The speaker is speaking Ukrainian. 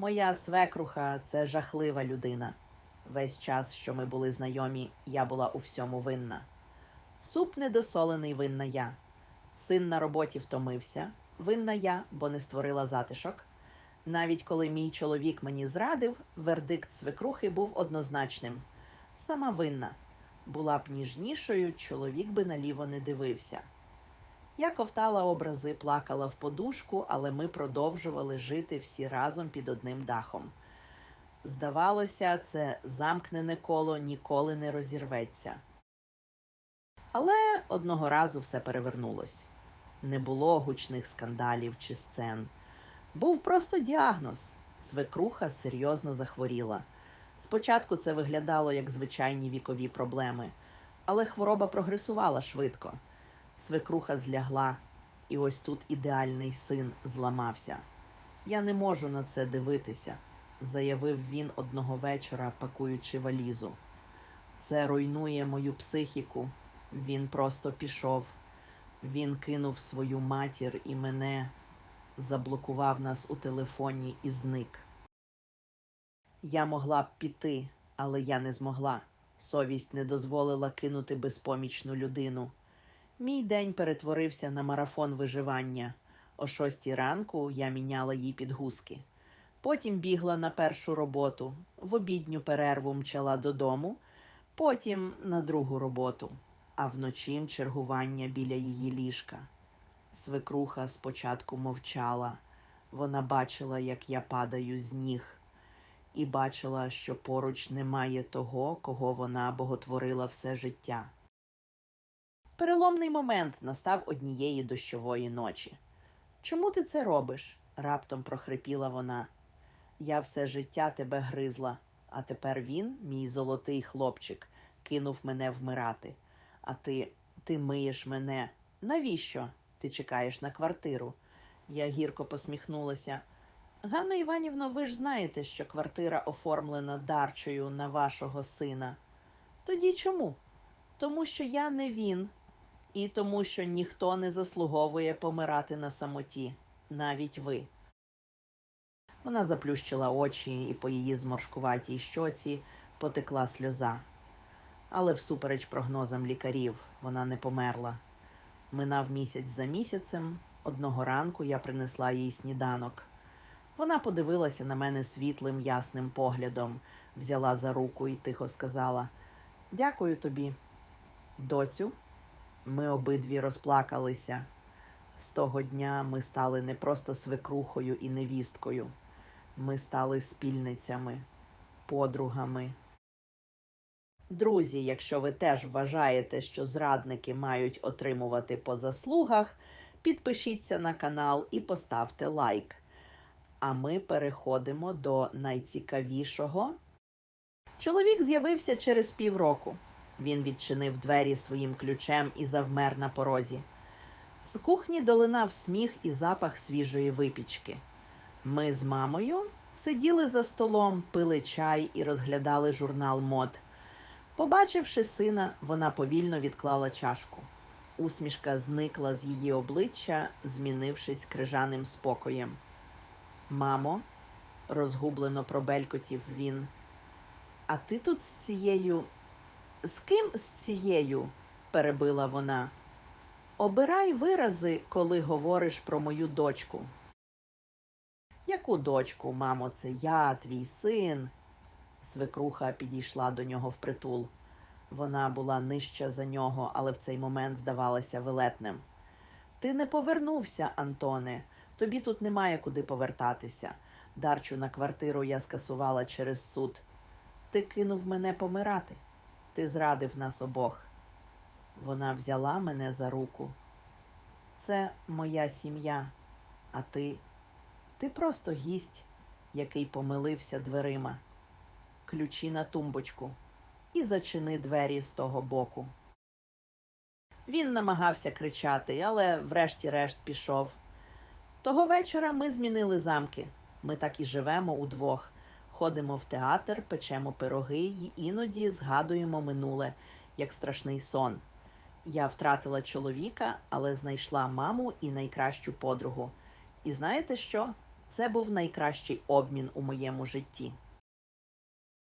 Моя свекруха це жахлива людина. Весь час, що ми були знайомі, я була у всьому винна. Суп недосолений винна я. Син на роботі втомився, винна я, бо не створила затишок. Навіть коли мій чоловік мені зрадив, вердикт свекрухи був однозначним. Сама винна. Була б ніжнішою, чоловік би наліво не дивився. Я ковтала образи, плакала в подушку, але ми продовжували жити всі разом під одним дахом. Здавалося, це замкнене коло ніколи не розірветься. Але одного разу все перевернулось. Не було гучних скандалів чи сцен. Був просто діагноз. Свекруха серйозно захворіла. Спочатку це виглядало як звичайні вікові проблеми, але хвороба прогресувала швидко. Свекруха злягла, і ось тут ідеальний син зламався. Я не можу на це дивитися, заявив він одного вечора, пакуючи валізу. Це руйнує мою психіку. Він просто пішов. Він кинув свою матір і мене, заблокував нас у телефоні і зник. Я могла б піти, але я не змогла. Совість не дозволила кинути безпомічну людину. Мій день перетворився на марафон виживання. О шостій ранку я міняла їй підгузки. Потім бігла на першу роботу, в обідню перерву мчала додому, потім на другу роботу, а вночі чергування біля її ліжка. Свекруха спочатку мовчала. Вона бачила, як я падаю з ніг, і бачила, що поруч немає того, кого вона боготворила все життя. Переломний момент настав однієї дощової ночі. Чому ти це робиш? раптом прохрипіла вона. Я все життя тебе гризла, а тепер він, мій золотий хлопчик, кинув мене вмирати. А ти, ти миєш мене. Навіщо? Ти чекаєш на квартиру? Я гірко посміхнулася. Ганно Іванівно, ви ж знаєте, що квартира оформлена дарчою на вашого сина. Тоді чому? Тому що я не він, і тому, що ніхто не заслуговує помирати на самоті, навіть ви. Вона заплющила очі, і по її зморшкуватій щоці потекла сльоза. Але всупереч прогнозам лікарів вона не померла. Минав місяць за місяцем. Одного ранку я принесла їй сніданок. Вона подивилася на мене світлим, ясним поглядом, взяла за руку і тихо сказала: Дякую тобі, доцю. Ми обидві розплакалися. З того дня ми стали не просто свекрухою і невісткою. Ми стали спільницями, подругами. Друзі, якщо ви теж вважаєте, що зрадники мають отримувати по заслугах, підпишіться на канал і поставте лайк. А ми переходимо до найцікавішого. Чоловік з'явився через півроку. Він відчинив двері своїм ключем і завмер на порозі. З кухні долинав сміх і запах свіжої випічки. Ми з мамою сиділи за столом, пили чай і розглядали журнал мод. Побачивши сина, вона повільно відклала чашку. Усмішка зникла з її обличчя, змінившись крижаним спокоєм. Мамо, розгублено пробелькотів він. А ти тут з цією. З ким з цією? перебила вона. Обирай вирази, коли говориш про мою дочку. Яку дочку, мамо, це я, твій син? Свекруха підійшла до нього впритул. Вона була нижча за нього, але в цей момент здавалася велетним. Ти не повернувся, Антоне. Тобі тут немає куди повертатися. Дарчу на квартиру я скасувала через суд. Ти кинув мене помирати. Ти зрадив нас обох. Вона взяла мене за руку. Це моя сім'я, а ти, ти просто гість, який помилився дверима. Ключі на тумбочку і зачини двері з того боку. Він намагався кричати, але врешті-решт пішов. Того вечора ми змінили замки. Ми так і живемо удвох. Ходимо в театр, печемо пироги і іноді згадуємо минуле, як страшний сон. Я втратила чоловіка, але знайшла маму і найкращу подругу. І знаєте що? Це був найкращий обмін у моєму житті.